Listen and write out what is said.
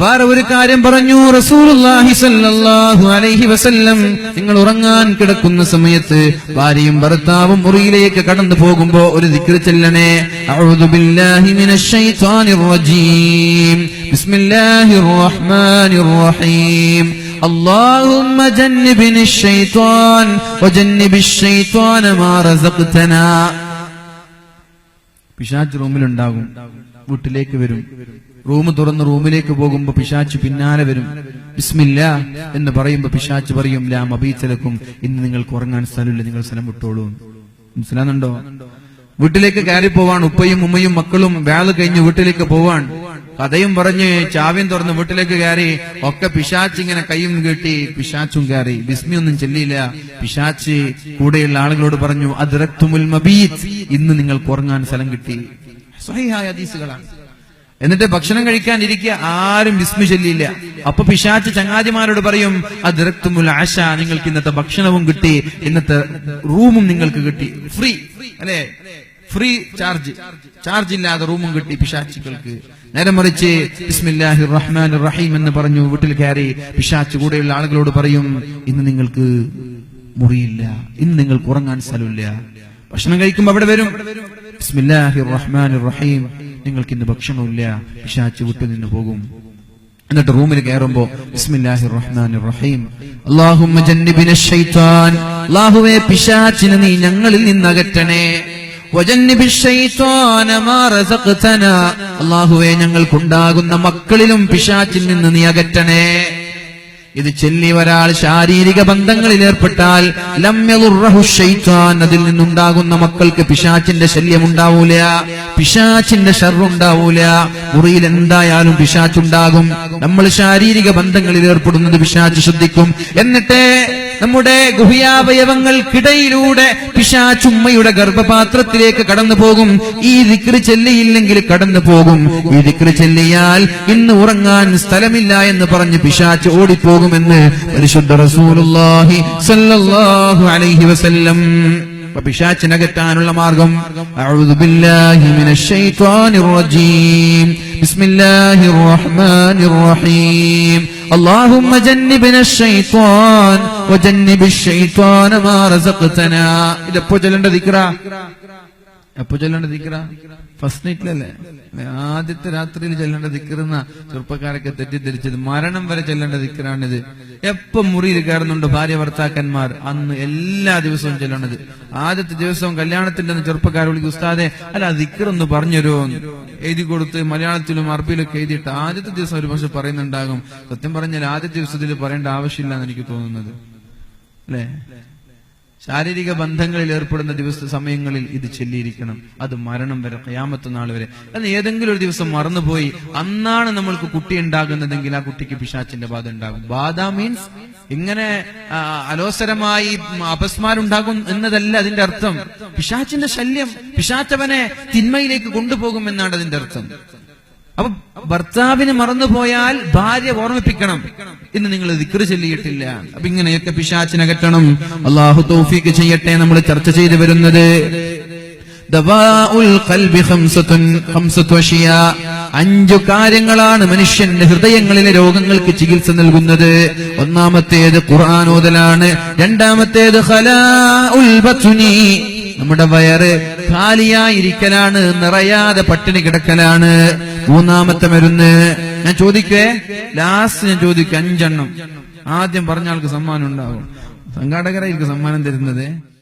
വേറെ ഒരു കാര്യം പറഞ്ഞു റസൂലുള്ളാഹി സ്വല്ലല്ലാഹു അലൈഹി വസല്ലം നിങ്ങൾ ഉറങ്ങാൻ കിടക്കുന്ന സമയത്ത് ഭാര്യയും ഭർത്താവും മുറിയിലേക്ക് കടന്നു പോകുമ്പോ ഒരു ദിക്ർ ചെല്ലണേ അഊദു ബില്ലാഹി മിനശ് ശൈത്വാനിർ റജീം ബിസ്മില്ലാഹിർ റഹ്മാനിർ റഹീം اللهم جنبني الشيطان وجنب الشيطان ما رزقتنا പിശാച്ച് റൂമിലുണ്ടാകും വീട്ടിലേക്ക് വരും. റൂം തുറന്ന് റൂമിലേക്ക് പോകുമ്പോ പിശാച്ച് പിന്നാലെ വരും. ബിസ്മില്ല എന്ന് പറയുമ്പോ പിശാച്ച് പറയും ലാ മബീച്ചലക്കും ഇന്ന് നിങ്ങൾക്ക് ഉറങ്ങാൻ സ്ഥലമില്ല. നിങ്ങൾ സ്ഥലം വിട്ടോളൂ. മനസ്സിലാകുന്നുണ്ടോ വീട്ടിലേക്ക് കയറി പോവാൻ ഉപ്പയും ഉമ്മയും മക്കളും വേൾ കഴിഞ്ഞ് വീട്ടിലേക്ക് പോവാൻ. കഥയും പറഞ്ഞ് ചാവ്യം തുറന്ന് വീട്ടിലേക്ക് കയറി ഒക്കെ പിശാച്ച് ഇങ്ങനെ കൈയും കെട്ടി പിശാച്ചും കയറി. ബിസ്മി ഒന്നും ചെല്ലിയില്ല. പിശാച്ച് കൂടെയുള്ള ആളുകളോട് പറഞ്ഞു അതിറക്തുമുൽ മബീത് ഇന്ന് നിങ്ങൾക്ക് ഉറങ്ങാൻ സ്ഥലം കിട്ടി. സ്വഹിഹായ ഹദീസുകളാണ്. എന്നിട്ട് ഭക്ഷണം കഴിക്കാൻ ഇരിക്കുക ആരും വിസ്മി ചൊല്ലിയില്ല. അപ്പൊ പിശാച്ച് ചങ്ങാതിമാരോട് പറയും അതിറക്തുമുൽ ആശ നിങ്ങൾക്ക് ഇന്നത്തെ ഭക്ഷണവും കിട്ടി ഇന്നത്തെ റൂമും നിങ്ങൾക്ക് കിട്ടി. ഫ്രീ അല്ലേ? Free charge. ചാർജ് ഇല്ലാതെ റൂമും കിട്ടി പിശാച്ചുകൾക്ക്. നേരെ മറിച്ച് ബിസ്മില്ലാഹി റഹ്മാൻ റഹീം എന്ന് പറഞ്ഞു വീട്ടിൽ കയറി പിശാച്ച് കൂടെയുള്ള ആളുകളോട് പറയും ഇന്ന് നിങ്ങൾക്ക് മുറിയില്ല. ഇന്ന് നിങ്ങൾക്ക് ഉറങ്ങാൻ സ്ഥലമില്ല. ഭക്ഷണം കഴിക്കുമ്പോ അവിടെ വരും. ബിസ്മില്ലാഹിർ റഹ്മാൻ റഹീം നിങ്ങൾക്ക് ഇന്ന് ഭക്ഷണമില്ല പിശാച്ച് വിട്ടു നിന്ന് പോകും. എന്നിട്ട് റൂമിൽ കയറുമ്പോ ബിസ്മില്ലാഹിർ റഹ്മാനിർ റഹീം അല്ലാഹുമ്മ ജന്നിബിന ശൈത്താൻ. അല്ലാഹുവേ പിശാച്ചിനെ നീ ഞങ്ങളിൽ നിന്ന് അകറ്റണേ. അല്ലാഹുവേ ഞങ്ങൾക്കുണ്ടാകുന്ന മക്കളിലും പിശാച്ചിൽ നിന്ന് നീ അകറ്റണേ. ഇത് ചൊല്ലി ഒരാൾ ശാരീരിക ബന്ധങ്ങളിൽ ഏർപ്പെട്ടാൽ അതിൽ നിന്നുണ്ടാകുന്ന മക്കൾക്ക് പിശാച്ചിന്റെ ശല്യം ഉണ്ടാവൂല പിശാച്ചിന്റെ ഷർവുണ്ടാവൂല മുറിയിൽ എന്തായാലും പിശാച്ചുണ്ടാകും. നമ്മൾ ശാരീരിക ബന്ധങ്ങളിൽ ഏർപ്പെടുന്നത് പിശാച്ച് ശ്രദ്ധിക്കും. എന്നിട്ട് നമ്മുടെ ഗുഹ്യാവയവങ്ങൾക്കിടയിലൂടെ പിശാചുമ്മയുടെ ഗർഭപാത്രത്തിലേക്ക് കടന്നു പോകും. ഈ ദിക്രി ചെല്ലിയില്ലെങ്കിൽ കടന്നു പോകും. ഈ ദിക്രി ചെല്ലിയാൽ ഇന്ന് ഉറങ്ങാൻ സ്ഥലമില്ല എന്ന് പറഞ്ഞ് പിശാച്ച് ഓടിപ്പോകുമെന്ന് പരിശുദ്ധ റസൂലുള്ളാഹി സല്ലല്ലാഹു അലൈഹി വസല്ലം. പിശാച്ചിനകറ്റാനുള്ള മാർഗം അഊദു ബില്ലാഹി മിനശ് ശൈത്വാനിർ റജീം ബിസ്മില്ലാഹിർ റഹ്മാനിർ റഹീം اللهم جنبنا الشيطان وجنب الشيطان ما رزقتنا ഇതെപ്പോ ചൊല്ലേണ്ട ദിക്റ എപ്പോ ചൊല്ലേണ്ട ദിക്റ? ഫസ്റ്റ് നൈറ്റിലല്ലേ ആദ്യത്തെ രാത്രിയിൽ ചെല്ലേണ്ട ദിക്കറെന്ന ചെറുപ്പക്കാരൊക്കെ തെറ്റിദ്ധരിച്ചത്. മരണം വരെ ചെല്ലേണ്ട ദിക്കറാണിത് എപ്പോ മുറിയിൽ കയറുന്നുണ്ട് ഭാര്യ ഭർത്താക്കന്മാർ അന്ന് എല്ലാ ദിവസവും ചെല്ലണത് ആദ്യത്തെ ദിവസവും കല്യാണത്തിന്റെ ചെറുപ്പക്കാരെ വിളിക്കും ഉസ്താദെ അല്ല ദിക്കറൊന്ന് പറഞ്ഞുതരുമോ? എഴുതി കൊടുത്ത് മലയാളത്തിലും അറബിയിലും ഒക്കെ എഴുതിയിട്ട് ആദ്യത്തെ ദിവസം ഒരു പക്ഷെ പറയുന്നുണ്ടാകും. സത്യം പറഞ്ഞാൽ ആദ്യത്തെ ദിവസത്തിൽ പറയേണ്ട ആവശ്യമില്ല എന്ന് എനിക്ക് തോന്നുന്നത്. അല്ലേ? ശാരീരിക ബന്ധങ്ങളിൽ ഏർപ്പെടുന്ന ദിവസ സമയങ്ങളിൽ ഇത് ചൊല്ലിയിരിക്കണം. അത് മരണം വരെ കയാമത്ത നാൾ വരെ. അന്ന് ഏതെങ്കിലും ഒരു ദിവസം മറന്നുപോയി അന്നാണ് നമ്മൾക്ക് കുട്ടി ഉണ്ടാകുന്നതെങ്കിൽ ആ കുട്ടിക്ക് പിശാച്ചിന്റെ ബാധ ഉണ്ടാകും. ബാധ മീൻസ് ഇങ്ങനെ അലോസരമായി അപസ്മാരുണ്ടാകും എന്നതല്ല അതിന്റെ അർത്ഥം. പിശാച്ചിന്റെ ശല്യം പിശാച്ചവനെ തിന്മയിലേക്ക് കൊണ്ടുപോകും എന്നാണ് അതിന്റെ അർത്ഥം. അപ്പൊ ഭർത്താവിന് മറന്നുപോയാൽ ഭാര്യ ഓർമ്മിപ്പിക്കണം. ഇന്ന് നിങ്ങൾ ദിക്റ് ചൊല്ലിയിട്ടില്ല. അപ്പൊ ഇങ്ങനെയൊക്കെ പിശാച്ചിനകറ്റണം അള്ളാഹു തൗഫീക്ക് ചെയ്യട്ടെ നമ്മൾ ചർച്ച ചെയ്തു വരുന്നത്. അഞ്ചു കാര്യങ്ങളാണ് മനുഷ്യന്റെ ഹൃദയങ്ങളിലെ രോഗങ്ങൾക്ക് ചികിത്സ നൽകുന്നത്. ഒന്നാമത്തേത് ഖുർആാനോദലാണ് രണ്ടാമത്തേത് ഖലാഉൽ ബത്നി നമ്മുടെ വയറ് ഖാലിയായിരിക്കലാണ് നിറയാതെ പട്ടിണി കിടക്കലാണ്. മൂന്നാമത്തെ മരുന്ന്. ഞാൻ ചോദിക്കേ ലാസ്റ്റ് ഞാൻ ചോദിക്കും അഞ്ചെണ്ണം. ആദ്യം പറഞ്ഞ ആൾക്ക് സമ്മാനം ഉണ്ടാവും. സംഘാടകരായിരിക്കും സമ്മാനം തരുന്നത്?